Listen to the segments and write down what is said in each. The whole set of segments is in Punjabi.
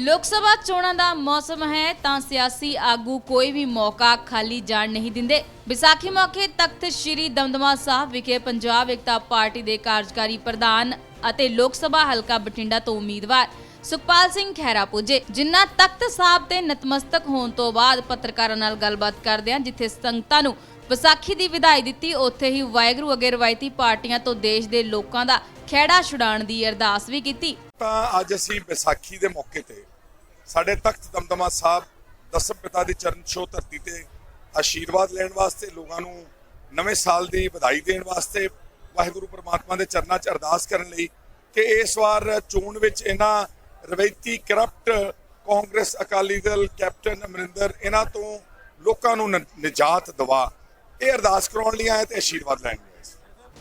ਲੋਕ ਸਭਾ ਚੋਣਾਂ ਦਾ ਮੌਸਮ ਹੈ ਤਾਂ ਸਿਆਸੀ ਆਗੂ ਕੋਈ ਵੀ ਮੌਕਾ ਖਾਲੀ ਜਾਣ ਨਹੀਂ ਦਿੰਦੇ। ਵਿਸਾਖੀ ਮੌਕੇ ਤਖਤ ਸ੍ਰੀ ਦਮਦਮਾ ਸਾਹਿਬ ਵਿਖੇ ਪੰਜਾਬ ਏਕਤਾ ਪਾਰਟੀ ਦੇ ਕਾਰਜਕਾਰੀ ਪ੍ਰਧਾਨ ਅਤੇ ਲੋਕ ਸਭਾ ਹਲਕਾ ਬਠਿੰਡਾ ਤੋਂ ਉਮੀਦਵਾਰ ਸੁਖਪਾਲ ਸਿੰਘ ਖਹਿਰਾ ਪੁੱਜੇ, ਜਿਨ੍ਹਾਂ ਤਖਤ ਸਾਹਿਬ ਤੇ ਨਤਮਸਤਕ ਹੋਣ ਤੋਂ ਬਾਅਦ ਪੱਤਰਕਾਰਾਂ ਨਾਲ ਗੱਲਬਾਤ ਕਰਦਿਆਂ ਜਿੱਥੇ ਸੰਗਤਾਂ ਨੂੰ ਵਿਸਾਖੀ ਦੀ ਵਿਦਾਈ ਦਿੱਤੀ, ਉੱਥੇ ਹੀ ਵਾਹਿਗੁਰੂ ਅਗੇ ਰਵਾਇਤੀ ਪਾਰਟੀਆਂ ਤੋਂ ਦੇਸ਼ ਦੇ ਲੋਕਾਂ ਦਾ ਖਹਿੜਾ ਛੁਡਾਉਣ ਦੀ ਅਰਦਾਸ ਵੀ ਕੀਤੀ। ਤਾਂ ਅੱਜ ਅਸੀਂ ਵਿਸਾਖੀ ਦੇ ਮੌਕੇ ਤੇ ਸਾਡੇ ਤਖਤ ਦਮਦਮਾ ਸਾਹਿਬ ਦਸਮ ਪਿਤਾ ਦੀ ਚਰਨ ਛੋਹ ਧਰਤੀ ਤੇ ਆਸ਼ੀਰਵਾਦ ਲੈਣ ਵਾਸਤੇ, ਲੋਕਾਂ ਨੂੰ ਨਵੇਂ ਸਾਲ ਦੀ ਵਧਾਈ ਦੇਣ ਵਾਸਤੇ ਵਾਹਿਗੁਰੂ ਪ੍ਰਮਾਤਮਾ ਦੇ ਚਰਨਾਂ 'ਚ ਅਰਦਾਸ ਕਰਨ ਲਈ ਕਿ ਇਸ ਵਾਰ ਚੋਣ ਵਿੱਚ ਇਹਨਾਂ ਰਵੈਤੀ ਕਰਪਟ ਕਾਂਗਰਸ ਅਕਾਲੀ ਦਲ ਕੈਪਟਨ ਅਮਰਿੰਦਰ ਇਹਨਾਂ ਤੋਂ ਲੋਕਾਂ ਨੂੰ ਨਿਜਾਤ ਦਵਾ ਇਹ ਅਰਦਾਸ ਕਰਾਉਣ ਲਈ ਆਏ ਤੇ ਆਸ਼ੀਰਵਾਦ ਲੈਣ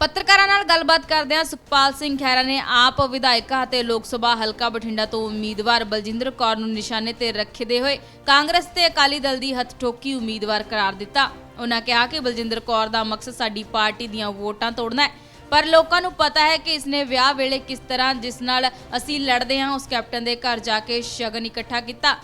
ਪੱਤਰਕਾਰਾਂ ਨਾਲ ਗੱਲਬਾਤ ਕਰਦਿਆਂ ਸੁਖਪਾਲ ਸਿੰਘ ਖਹਿਰਾ ਨੇ ਆਪ ਵਿਧਾਇਕਾ ਅਤੇ ਲੋਕ ਸਭਾ ਹਲਕਾ ਬਠਿੰਡਾ ਤੋਂ ਉਮੀਦਵਾਰ ਬਲਜਿੰਦਰ ਕੌਰ ਨੂੰ ਨਿਸ਼ਾਨੇ ਤੇ ਰੱਖਦੇ ਹੋਏ ਕਾਂਗਰਸ ਤੇ ਅਕਾਲੀ ਦਲ ਦੀ ਹੱਥਠੋਕੀ ਉਮੀਦਵਾਰ ਕਰਾਰ ਦਿੱਤਾ। ਉਹਨਾਂ ਕਿਹਾ ਕਿ ਬਲਜਿੰਦਰ ਕੌਰ ਦਾ ਮਕਸਦ ਸਾਡੀ ਪਾਰਟੀ ਦੀਆਂ ਵੋਟਾਂ ਤੋੜਨਾ ਹੈ। ਪਰ ਲੋਕਾਂ ਨੂੰ ਪਤਾ ਹੈ ਕਿ ਇਸਨੇ ਵਿਆਹ ਵੇਲੇ ਕਿਸ ਤਰ੍ਹਾਂ ਜਿਸ ਨਾਲ ਅਸੀਂ ਲੜਦੇ ਹਾਂ ਉਸ ਕੈਪਟਨ ਦੇ ਘਰ ਜਾ ਕੇ ਸ਼ਗਨ ਇਕੱਠਾ ਕੀਤਾ।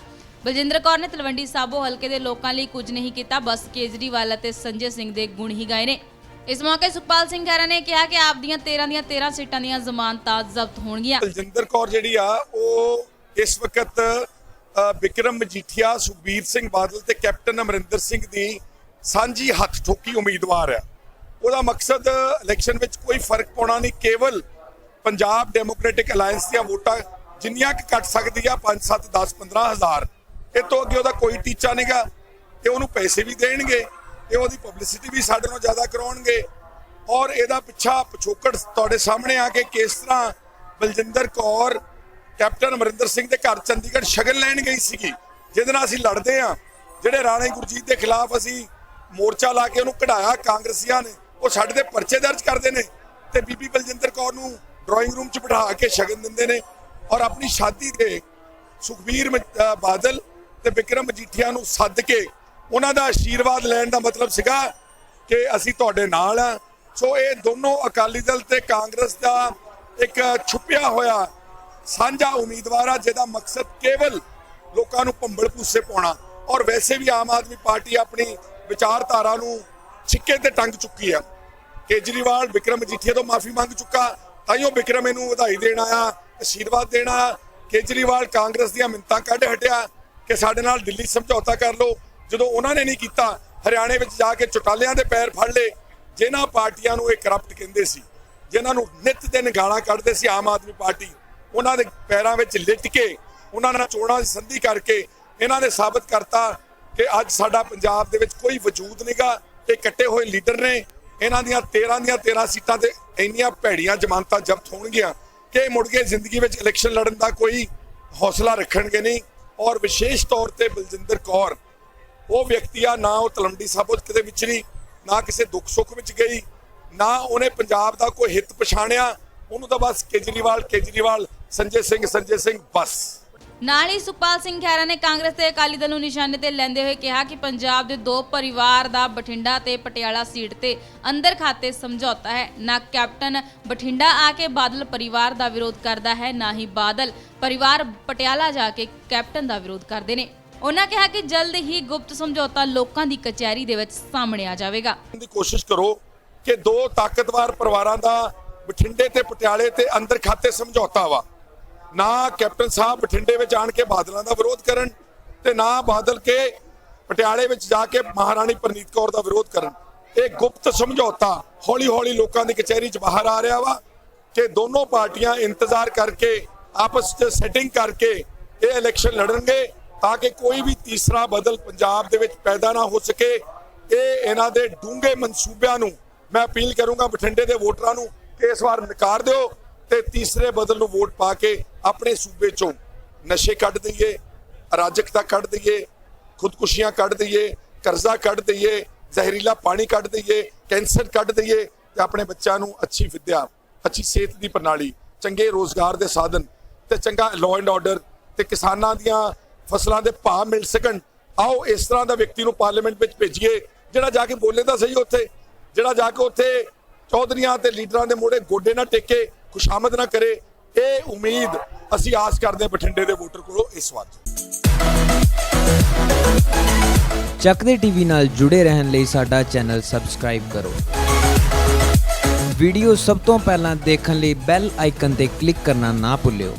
ਬਲਜਿੰਦਰ ਕੌਰ ਨੇ ਤਲਵੰਡੀ ਸਾਬੋ ਹਲਕੇ ਦੇ ਲੋਕਾਂ ਲਈ ਕੁਝ ਨਹੀਂ ਕੀਤਾ ਬਸ ਕੇਜਰੀਵਾਲ ਅਤੇ ਸੰਜੇ ਸਿੰਘ ਦੇ ਗੁਣ ਹੀ ਗਾਏ ਨੇ। ਇਸ ਮੌਕੇ ਸੁਖਪਾਲ ਸਿੰਘ ਖਹਿਰਾ ਨੇ ਕਿਹਾ ਕਿ ਆਪ ਦੀਆਂ 13 ਦੀਆਂ 13 ਸੀਟਾਂ ਦੀਆਂ ਜ਼ਮਾਨਤਾਂ ਜ਼ਬਤ ਹੋਣਗੀਆਂ। ਬਲਜਿੰਦਰ ਕੌਰ ਜਿਹੜੀ ਆ ਉਹ ਇਸ ਵਕਤ ਅ, ਵਿਕਰਮ ਮਜੀਠੀਆ ਸੁਖਬੀਰ ਸਿੰਘ ਬਾਦਲ ਤੇ ਕੈਪਟਨ ਅਮਰਿੰਦਰ ਸਿੰਘ ਦੀ ਸਾਂਝੀ ਹੱਥ ਠੋਕੀ ਉਮੀਦਵਾਰ ਆ। ਉਹਦਾ ਮਕਸਦ ਇਲੈਕਸ਼ਨ ਵਿੱਚ ਕੋਈ ਫ਼ਰਕ ਪਾਉਣਾ ਨਹੀਂ, ਕੇਵਲ ਪੰਜਾਬ ਡੈਮੋਕ੍ਰੈਟਿਕ ਅਲਾਈਅੰਸ ਦੀਆਂ ਵੋਟਾਂ ਜਿੰਨੀਆਂ ਕਿ ਕੱਟ ਸਕਦੀ ਆ 5 7 10 15 ਹਜ਼ਾਰ, ਇਹ ਤੋਂ ਅੱਗੇ ਉਹਦਾ ਕੋਈ ਟੀਚਾ ਨਹੀਂਗਾ ਤੇ ਉਹਨੂੰ ਪੈਸੇ ਵੀ ਦੇਣਗੇ, ਤੇ ਉਹਦੀ ਪਬਲਿਸਿਟੀ ਵੀ ਸਾਡੇ ਨਾਲੋਂ ਜ਼ਿਆਦਾ ਕਰਾਉਣਗੇ। ਔਰ ਇਹਦਾ ਪਿੱਛਾ ਪਿਛੋਕੜ ਤੁਹਾਡੇ ਸਾਹਮਣੇ ਆ ਕੇ ਕਿਸ ਤਰ੍ਹਾਂ ਬਲਜਿੰਦਰ ਕੌਰ, ਕੈਪਟਨ ਅਮਰਿੰਦਰ ਸਿੰਘ ਦੇ ਘਰ ਚੰਡੀਗੜ੍ਹ ਸ਼ਗਨ ਲੈਣ ਗਈ ਸੀਗੀ, ਜਿਹਦੇ ਨਾਲ ਅਸੀਂ ਲੜਦੇ ਆ। ਜਿਹੜੇ ਰਾਣੇ ਗੁਰਜੀਤ ਦੇ ਖਿਲਾਫ ਅਸੀਂ ਮੋਰਚਾ ਲਾ ਕੇ ਉਹਨੂੰ ਕਢਾਇਆ ਕਾਂਗਰਸੀਆਂ ਨੇ ਉਹ ਸਾਡੇ ਤੇ ਪਰਚੇ ਦਰਜ ਕਰਦੇ ਨੇ ਤੇ ਬੀਬੀ ਬਲਜਿੰਦਰ ਕੌਰ ਨੂੰ ਡਰਾਇੰਗ ਰੂਮ 'ਚ ਬਿਠਾ ਕੇ ਸ਼ਗਨ ਦਿੰਦੇ ਨੇ ਔਰ ਆਪਣੀ ਸ਼ਾਦੀ ਤੇ ਸੁਖਬੀਰ ਬਾਦਲ ਤੇ ਵਿਕਰਮ ਮਜੀਠੀਆ ਨੂੰ ਸੱਦ ਕੇ ਉਹਨਾਂ ਦਾ ਆਸ਼ੀਰਵਾਦ ਲੈਣ ਦਾ ਮਤਲਬ ਸੀਗਾ ਕਿ ਅਸੀਂ ਤੁਹਾਡੇ ਨਾਲ ਆ। ਸੋ ਇਹ ਦੋਨੋਂ ਅਕਾਲੀ ਦਲ ਤੇ ਕਾਂਗਰਸ ਦਾ ਇੱਕ ਛੁਪਿਆ ਹੋਇਆ ਸਾਂਝਾ ਉਮੀਦਵਾਰ ਆ, ਜਿਹਦਾ ਮਕਸਦ ਕੇਵਲ ਲੋਕਾਂ ਨੂੰ ਭੰਬਲ ਭੂਸੇ ਪਾਉਣਾ। ਔਰ ਵੈਸੇ ਵੀ ਆਮ ਆਦਮੀ ਪਾਰਟੀ ਆਪਣੀ ਵਿਚਾਰਧਾਰਾ ਨੂੰ ਛਿੱਕੇ ਤੇ ਟੰਗ ਚੁੱਕੀ ਆ। ਕੇਜਰੀਵਾਲ ਵਿਕਰਮ ਮਜੀਠੀਆ ਤੋਂ ਮਾਫੀ ਮੰਗ ਚੁੱਕਾ ਤਾਈਓ ਵਿਕਰਮ ਇਹਨੂੰ ਵਧਾਈ ਦੇਣ ਆਇਆ ਆਸ਼ੀਰਵਾਦ ਦੇਣ ਆਇਆ। ਕੇਜਰੀਵਾਲ ਕਾਂਗਰਸ ਦੀਆਂ ਮਿੰਤਾਂ ਕੱਢ ਹਟਿਆ ਕਿ ਸਾਡੇ ਨਾਲ ਦਿੱਲੀ ਸਮਝੌਤਾ ਕਰ ਲਓ। ਜਦੋਂ ਉਹਨਾਂ ਨੇ ਨਹੀਂ ਕੀਤਾ, ਹਰਿਆਣੇ ਵਿੱਚ ਜਾ ਕੇ ਚੁਟਾਲਿਆਂ ਦੇ ਪੈਰ ਫੜ ਲਏ। ਜਿਨ੍ਹਾਂ ਪਾਰਟੀਆਂ ਨੂੰ ਇਹ ਕਰਪਟ ਕਹਿੰਦੇ ਸੀ, ਜਿਨ੍ਹਾਂ ਨੂੰ ਨਿਤ ਦਿਨ ਗਾਲਾਂ ਕੱਢਦੇ ਸੀ ਆਮ ਆਦਮੀ ਪਾਰਟੀ, ਉਹਨਾਂ ਦੇ ਪੈਰਾਂ ਵਿੱਚ ਲਿਟ ਕੇ, ਉਹਨਾਂ ਨਾਲ ਚੋਣਾਂ ਦੀ ਸੰਧੀ ਕਰਕੇ ਇਹਨਾਂ ਨੇ ਸਾਬਤ ਕਰਤਾ ਕਿ ਅੱਜ ਸਾਡਾ ਪੰਜਾਬ ਦੇ ਵਿੱਚ ਕੋਈ ਵਜੂਦ ਨਹੀਂਗਾ ਇਹ ਕੱਟੇ ਹੋਏ ਲੀਡਰ ਨੇ ਇਹਨਾਂ ਦੀਆਂ 13 ਦੀਆਂ 13 ਸੀਟਾਂ ਤੇ ਇੰਨੀਆਂ ਭੈੜੀਆਂ ਜ਼ਮਾਨਤਾਂ ਜ਼ਬਤ ਹੋਣਗੀਆਂ ਕਿ ਮੁੜ ਕੇ ਜ਼ਿੰਦਗੀ ਵਿੱਚ ਇਲੈਕਸ਼ਨ ਲੜਨ ਦਾ ਕੋਈ ਹੌਸਲਾ ਰੱਖਣਗੇ ਨਹੀਂ। ਔਰ ਵਿਸ਼ੇਸ਼ ਤੌਰ ਤੇ ਬਲਜਿੰਦਰ ਕੌਰ, ਉਹ ਵਿਅਕਤੀ ਆ, ਨਾ ਉਹ ਤਲੰਡੀ ਸਾਬੋ ਕਿਤੇ ਵਿਚਰੀ ਨਾ ਕਿਸੇ ਦੁੱਖ ਸੁੱਖ ਵਿੱਚ ਗਈ, ਨਾ ਉਹਨੇ ਪੰਜਾਬ ਦਾ ਕੋਈ ਹਿੱਤ ਪਛਾਣਿਆ, ਉਹਨੂੰ ਤਾਂ ਬਸ ਕੇਜਰੀਵਾਲ ਕੇਜਰੀਵਾਲ, ਸੰਜੇ ਸਿੰਘ ਸੰਜੇ ਸਿੰਘ, ਬਸ। ਨਾਲ ਹੀ ਸੁਖਪਾਲ ਸਿੰਘ ਖਹਿਰਾ ਨੇ ਕਾਂਗਰਸ ਤੇ ਅਕਾਲੀ ਦਲ ਨੂੰ ਨਿਸ਼ਾਨੇ ਤੇ ਲੈਂਦੇ ਹੋਏ ਕਿਹਾ ਕਿ ਪੰਜਾਬ ਦੇ ਦੋ ਪਰਿਵਾਰ ਦਾ ਬਠਿੰਡਾ ਤੇ ਪਟਿਆਲਾ ਸੀਟ ਤੇ ਅੰਦਰ ਖਾਤੇ ਸਮਝੌਤਾ ਹੈ। ਨਾ ਕੈਪਟਨ ਬਠਿੰਡਾ ਆ ਕੇ ਬਾਦਲ ਪਰਿਵਾਰ ਦਾ ਵਿਰੋਧ ਕਰਦਾ ਹੈ, ਨਾ ਹੀ ਬਾਦਲ ਪਰਿਵਾਰ ਪਟਿਆਲਾ ਜਾ ਕੇ ਕੈਪਟਨ ਦਾ ਵਿਰੋਧ ਕਰਦੇ ਨੇ। ਉਹਨਾਂ ਕਿਹਾ ਕਿ ਜਲਦ ਹੀ ਗੁਪਤ ਸਮਝੌਤਾ ਲੋਕਾਂ ਦੀ ਕਚਹਿਰੀ ਦੇ ਵਿੱਚ ਸਾਹਮਣੇ ਆ ਜਾਵੇਗਾ। ਦੀ ਕੋਸ਼ਿਸ਼ ਕਰੋ ਕਿ ਦੋ ਤਾਕਤਵਰ ਪਰਿਵਾਰਾਂ ਦਾ ਬਠਿੰਡੇ ਤੇ ਪਟਿਆਲੇ ਤੇ ਅੰਦਰ ਖਾਤੇ ਸਮਝੌਤਾ ਵਾ। ਨਾ ਕੈਪਟਨ ਸਾਹਿਬ ਬਠਿੰਡੇ ਵਿੱਚ ਆਣ ਕੇ ਬਾਦਲਾਂ ਦਾ ਵਿਰੋਧ ਕਰਨ ਤੇ ਨਾ ਬਾਦਲ ਕੇ ਪਟਿਆਲੇ ਵਿੱਚ ਜਾ ਕੇ ਮਹਾਰਾਣੀ ਪ੍ਰਨੀਤ ਕੌਰ ਦਾ ਵਿਰੋਧ ਕਰਨ। ਇਹ ਗੁਪਤ ਸਮਝੌਤਾ ਹੌਲੀ ਹੌਲੀ ਲੋਕਾਂ ਦੀ ਕਚਹਿਰੀ 'ਚ ਬਾਹਰ ਆ ਰਿਹਾ ਵਾ ਕਿ ਦੋਨੋਂ ਪਾਰਟੀਆਂ ਇੰਤਜ਼ਾਰ ਕਰਕੇ, ਆਪਸ 'ਚ ਸੈਟਿੰਗ ਕਰਕੇ ਇਹ ਇਲੈਕਸ਼ਨ ਲੜਨਗੇ ਤਾਂ ਕਿ ਕੋਈ ਵੀ ਤੀਸਰਾ ਬਦਲ ਪੰਜਾਬ ਦੇ ਵਿੱਚ ਪੈਦਾ ਨਾ ਹੋ ਸਕੇ। ਇਹ ਇਹਨਾਂ ਦੇ ਡੂੰਘੇ ਮਨਸੂਬਿਆਂ ਨੂੰ ਮੈਂ ਅਪੀਲ ਕਰੂੰਗਾ ਬਠਿੰਡੇ ਦੇ ਵੋਟਰਾਂ ਨੂੰ ਕਿ ਇਸ ਵਾਰ ਨਕਾਰ ਦਿਓ ਤੇ ਤੀਸਰੇ ਬਦਲ ਨੂੰ ਵੋਟ ਪਾ ਕੇ ਆਪਣੇ ਸੂਬੇ ਚੋਂ ਨਸ਼ੇ ਕੱਢ ਦਈਏ ਅਰਾਜਕਤਾ ਕੱਢ ਦਈਏ, ਖੁਦਕੁਸ਼ੀਆਂ ਕੱਢ ਦਈਏ, ਕਰਜ਼ਾ ਕੱਢ ਦਈਏ, ਜ਼ਹਿਰੀਲਾ ਪਾਣੀ ਕੱਢ ਦਈਏ, ਕੈਂਸਰ ਕੱਢ ਦਈਏ ਤੇ ਆਪਣੇ ਬੱਚਿਆਂ ਨੂੰ ਅੱਛੀ ਵਿਦਿਆ, ਅੱਛੀ ਸਿਹਤ ਦੀ ਪ੍ਰਣਾਲੀ, ਚੰਗੇ ਰੋਜ਼ਗਾਰ ਦੇ ਸਾਧਨ ਤੇ ਚੰਗਾ ਲਾਅ ਐਂਡ ਆਰਡਰ ਤੇ ਕਿਸਾਨਾਂ ਦੀਆਂ ਫਸਲਾਂ ਦੇ ਭਾਅ ਮਿਲ ਸਕਣ। ਆਓ ਇਸ ਤਰ੍ਹਾਂ ਦਾ ਵਿਅਕਤੀ ਨੂੰ ਪਾਰਲੀਮੈਂਟ ਵਿੱਚ ਭੇਜੀਏ, ਜਿਹੜਾ ਜਾ ਕੇ ਬੋਲੇ ਤਾਂ ਸਹੀ ਉੱਥੇ, ਜਿਹੜਾ ਜਾ ਕੇ ਉੱਥੇ ਚੌਧਰੀਆਂ ਤੇ ਲੀਡਰਾਂ ਦੇ ਮੋੜੇ ਗੋਡੇ ਨਾ ਟੇਕੇ, ਖੁਸ਼ਾਮਦ ਨਾ ਕਰੇ ਇਹ ਉਮੀਦ ਅਸੀਂ ਆਸ ਕਰਦੇ ਹਾਂ ਬਠਿੰਡੇ ਦੇ ਵੋਟਰ ਕੋਲੋਂ ਇਸ ਵਾਰ। ਚੱਕਦੇ ਟੀਵੀ ਨਾਲ ਜੁੜੇ ਰਹਿਣ ਲਈ ਸਾਡਾ ਚੈਨਲ ਸਬਸਕ੍ਰਾਈਬ ਕਰੋ। ਵੀਡੀਓ ਸਭ ਤੋਂ ਪਹਿਲਾਂ ਦੇਖਣ ਲਈ ਬੈਲ ਆਈਕਨ ਤੇ ਕਲਿੱਕ ਕਰਨਾ ਨਾ ਭੁੱਲਿਓ।